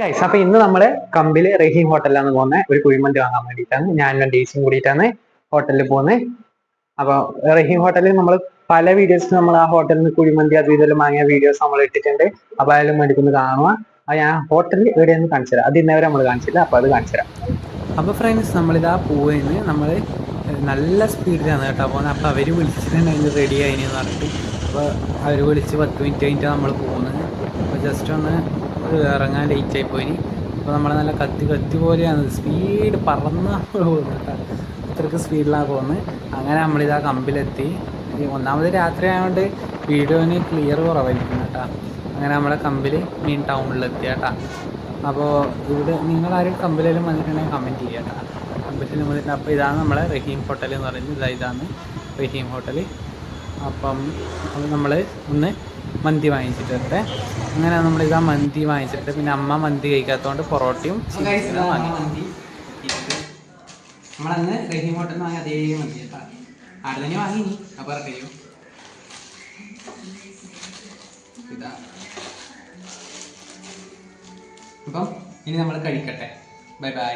Guys അപ്പൊ ഇന്ന് നമ്മൾ കമ്പിൽ റഹീം ഹോട്ടലിലാണ് പോകുന്നത് ഒരു കുഴിമന്തി വാങ്ങാൻ വേണ്ടിയിട്ടാണ് ഞാൻ ഡേസും കൂടിയിട്ടാണ് ഹോട്ടലിൽ പോകുന്നത് അപ്പൊ റഹീം ഹോട്ടലിൽ നമ്മൾ പല വീഡിയോസ് നമ്മൾ ആ ഹോട്ടലിൽ നിന്ന് കുഴിമന്തി അത് ഇതെല്ലാം വാങ്ങിയ വീഡിയോസ് നമ്മൾ ഇട്ടിട്ടുണ്ട്. അപ്പൊ അതിലും വേണ്ടിക്കൊന്ന് കാണുക അത് ഞാൻ ഹോട്ടലിൽ എവിടെയെന്ന് കാണിച്ചു തരാം. അത് ഇന്നേവരെ നമ്മൾ കാണിച്ചില്ല അപ്പൊ അത് കാണിച്ചു തരാം. അപ്പോൾ ഫ്രണ്ട്സ് നമ്മളിതാ പോവുകയെന്ന് നമ്മൾ നല്ല സ്പീഡിലാണ് കേട്ടോ പോകുന്നത് അപ്പോൾ അവർ വിളിച്ചിട്ടുണ്ടെങ്കിൽ റെഡി ആയിന്ന് പറഞ്ഞിട്ട്. അപ്പോൾ അവർ വിളിച്ച് പത്ത് മിനിറ്റ് കഴിഞ്ഞിട്ട് നമ്മൾ പോകുന്നത് അപ്പോൾ ജസ്റ്റ് ഒന്ന് ഇറങ്ങാൻ ലേറ്റ് ആയി പോയി. അപ്പോൾ നമ്മൾ നല്ല കത്തി കത്തി പോലെയാണ്. സ്പീഡ് പറന്നാണ് പോകുന്നത് അത്രയ്ക്ക് സ്പീഡിലാണ് പോകുന്നത്. അങ്ങനെ നമ്മളിതാ കമ്പിലെത്തി. ഒന്നാമത് രാത്രി ആയതുകൊണ്ട് വീഡിയോന് ക്ലിയർ കുറവായിരിക്കും കേട്ടോ അങ്ങനെ നമ്മളെ കമ്പിൽ മെയിൻ ടൗണിലെത്തി കേട്ടോ അപ്പോൾ ഇവിടെ നിങ്ങൾ ആരും കമ്പിലും വന്നിട്ടുണ്ടെങ്കിൽ കമന്റ് ചെയ്യാം കേട്ടോ കമ്പിലും വന്നിട്ട് അപ്പോൾ ഇതാണ് നമ്മളെ റഹീം ഹോട്ടൽ എന്ന് പറയുന്നത്. ഇതാ ഇതാണ് റഹീം ഹോട്ടൽ അപ്പം നമ്മൾ ഒന്ന് മന്തി വാങ്ങിച്ചിട്ട് അങ്ങനെ നമ്മൾ ഇതാ മന്തി വാങ്ങിച്ചിട്ട് പിന്നെ അമ്മ മന്തി കഴിക്കാത്തതുകൊണ്ട് പൊറോട്ടയും വാങ്ങി. നമ്മളന്ന് റഹീം ഹോട്ടലിൽ വാങ്ങി അതേ മന്തി കേട്ടോ. ആടെ തന്നെ വാങ്ങി നീ അപ്പോൾ അറിയോ ഇതാ. അപ്പം ഇനി നമ്മൾ കഴിക്കട്ടെ. Bye bye.